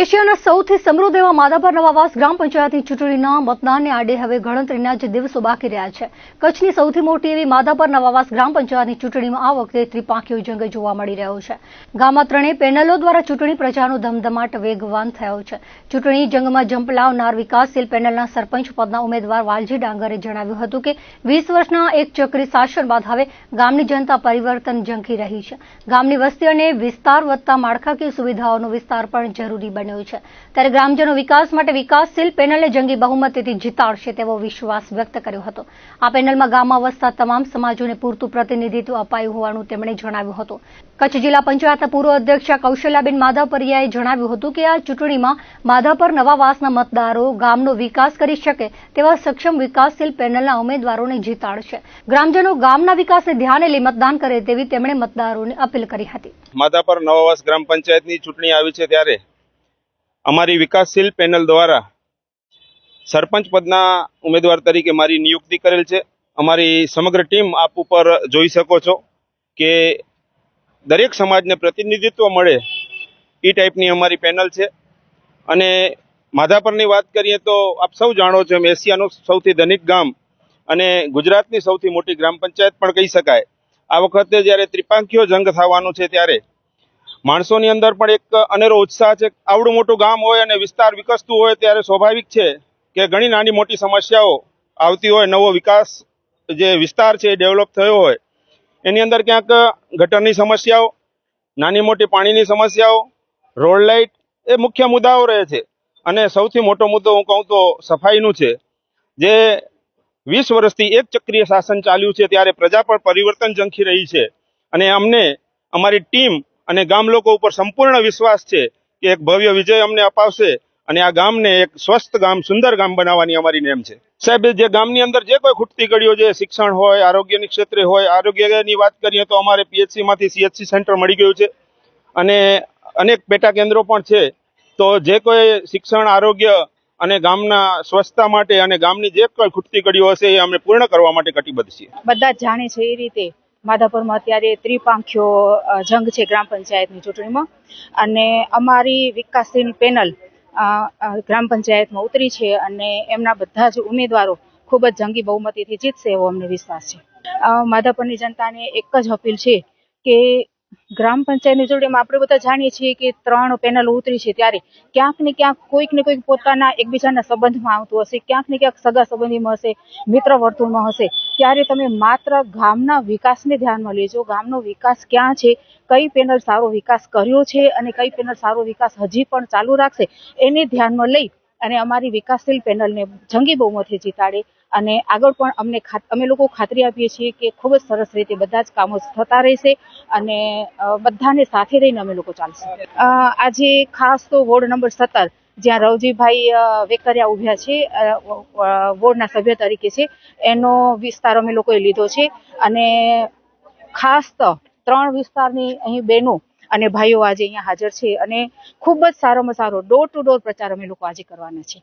એશિયાના સૌથી સમૃદ્ધ એવા માધાપર નવાવાસ ગ્રામ પંચાયતની ચૂંટણીના મતદાનને આડે હવે ગણતરીના જ દિવસો બાકી રહ્યા છે. કચ્છની સૌથી મોટી એવી માધાપર નવાવાસ ગ્રામ પંચાયતની ચૂંટણીમાં આ વખતે ત્રિપાંખીયો જંગ જોવા મળી રહ્યો છે. ગામમાં ત્રણેય પેનલો દ્વારા ચૂંટણી પ્રચારનો ધમધમાટ વેગવાન થયો છે. ચૂંટણી જંગમાં જંપ લાવનાર વિકાસશીલ પેનલના સરપંચ પદના ઉમેદવાર વાલજી ડાંગરે જણાવ્યું હતું કે વીસ વર્ષના એક ચક્રી શાસન બાદ હવે ગામની જનતા પરિવર્તન ઝંખી રહી છે. ગામની વસ્તી અને વિસ્તાર વધતા માળખાકીય સુવિધાઓનો વિસ્તાર પણ જરૂરી બન્યો છે. ત્યારે ગ્રામજનો વિકાસ માટે વિકાસશીલ પેનલને જંગી બહુમતીથી જીતાડશે તેવો વિશ્વાસ વ્યક્ત કર્યો હતો. આ પેનલમાં ગામમાં વસતા તમામ સમાજોને પૂરતું પ્રતિનિધિત્વ અપાયું હોવાનું તેમણે જણાવ્યું હતું. કચ્છ જિલ્લા પંચાયતના પૂર્વ અધ્યક્ષા કૌશલ્યાબેન માધાપરિયાએ જણાવ્યું હતું કે આ ચૂંટણીમાં માધાપર નવાવાસના મતદારો ગામનો વિકાસ કરી શકે તેવા સક્ષમ વિકાસશીલ પેનલના ઉમેદવારોને જીતાડશે. ગ્રામજનો ગામના વિકાસને ધ્યાને લઈ મતદાન કરે તેવી તેમણે મતદારોને અપીલ કરી હતી. માધાપર નવાવાસ ગ્રામ પંચાયતની ચૂંટણી આવી છે ત્યારે અમારી વિકાસશીલ પેનલ દ્વારા સરપંચ પદના ઉમેદવાર તરીકે મારી નિયુક્તિ કરેલ છે. અમારી સમગ્ર ટીમ આપ ઉપર જોઈ શકો છો કે દરેક સમાજને પ્રતિનિધિત્વ મળે એ ટાઈપની અમારી પેનલ છે. અને માધાપરની વાત કરીએ તો આપ સૌ જાણો છો એમ એશિયાનું સૌથી ધનિક ગામ અને ગુજરાતની સૌથી મોટી ગ્રામ પંચાયત પણ કહી શકાય. આ વખતે જ્યારે ત્રિપાંખીઓ જંગ થવાનું છે ત્યારે માણસોની અંદર પણ એક અનેરો ઉત્સાહ છે. આવડું મોટું ગામ હોય અને વિસ્તાર વિકસતું હોય ત્યારે સ્વાભાવિક છે કે ઘણી નાની મોટી સમસ્યાઓ આવતી હોય, નવો વિકાસ જે વિસ્તાર છે એ ડેવલપ થયો હોય. એની અંદર ક્યાંક ગટરની સમસ્યાઓ, નાની મોટી પાણીની સમસ્યાઓ રોડ લાઇટ એ મુખ્ય મુદ્દાઓ રહે છે. અને સૌથી મોટો મુદ્દો હું કહું તો સફાઈનું છે. જે વીસ વર્ષથી એક ચક્રીય શાસન ચાલ્યું છે, ત્યારે પ્રજા પર પરિવર્તન ઝંખી રહી છે. અને અમને, અમારી ટીમ અને ગામ લોકો ઉપર સંપૂર્ણ વિશ્વાસ છે કે એક ભવ્ય વિજય અમને અપાવશે અને આ ગામને એક સ્વસ્થ ગામ, સુંદર ગામ બનાવવાની અમારી નેમ છે. સાહેબ, જે ગામની અંદર જે કોઈ ખૂટતી કડીઓ છે, શિક્ષણ હોય, આરોગ્યની ક્ષેત્રે હોય, આરોગ્યની વાત કરીએ તો અમારે પીએચસીમાંથી સીએચસી સેન્ટર મળી ગયું છે. અને અનેક પેટા કેન્દ્રો પણ છે. તો જે કોઈ શિક્ષણ, આરોગ્ય અને ગામના સ્વચ્છતા માટે અને ગામની જે કોઈ ખૂટતી કડીઓ હશે એ અમે પૂર્ણ કરવા માટે કટિબદ્ધ છીએ. બધા જાણે છે એ રીતે. માધાપરમાં અત્યારે ત્રિપાંખ્યો જંગ છે ગ્રામ પંચાયતની ચૂંટણીમાં. અને અમારી વિકાસશીલ પેનલ ગ્રામ પંચાયતમાં ઉતરી છે અને એમના બધા જ ઉમેદવારો ખૂબ જ જંગી બહુમતીથી જીતશે એવો અમને વિશ્વાસ છે. માધાપુરની જનતાને એક જ અપીલ છે કે ગ્રામ પંચાયતની ચૂંટણીમાં આપણે બધા જાણીએ છીએ કે ત્રણ પેનલ ઉતરી છે ત્યારે ક્યાંક ને ક્યાંક કોઈક ને કોઈક પોતાના એકબીજાના સંબંધમાં આવતું હશે, ક્યાંક ને ક્યાંક સગા સંબંધીમાં હશે, મિત્ર વર્તુળમાં હશે. ત્યારે તમે માત્ર ગામના વિકાસને ધ્યાનમાં લેજો. ગામનો વિકાસ ક્યાં છે? કઈ પેનલ સારો વિકાસ કર્યો છે? અને કઈ પેનલ સારો વિકાસ હજી પણ ચાલુ રાખશે? એને ધ્યાનમાં લઈ અને અમારી વિકાસશીલ પેનલને જંગી બહુમતી જીતાડે અને આગળ પણ અમને અમે લોકો ખાતરી આપીએ છીએ કે ખૂબ જ સરસ રીતે બધા જ કામો થતા રહેશે અને બધાને સાથે રહીને અમે લોકો ચાલશે. આજે ખાસ તો વોર્ડ નંબર સત્તર, જ્યાં રવજીભાઈ વેકરિયા ઉભ્યા છે વોર્ડના સભ્ય તરીકે છે, એનો વિસ્તાર અમે લોકોએ લીધો છે અને ખાસ તો ત્રણ વિસ્તારની અહીં બહેનો અને ભાઈઓ આજે અહીંયા હાજર છે અને ખૂબ જ સારામાં સારો ડોર ટુ ડોર પ્રચાર અમે લોકો આજે કરવાના છે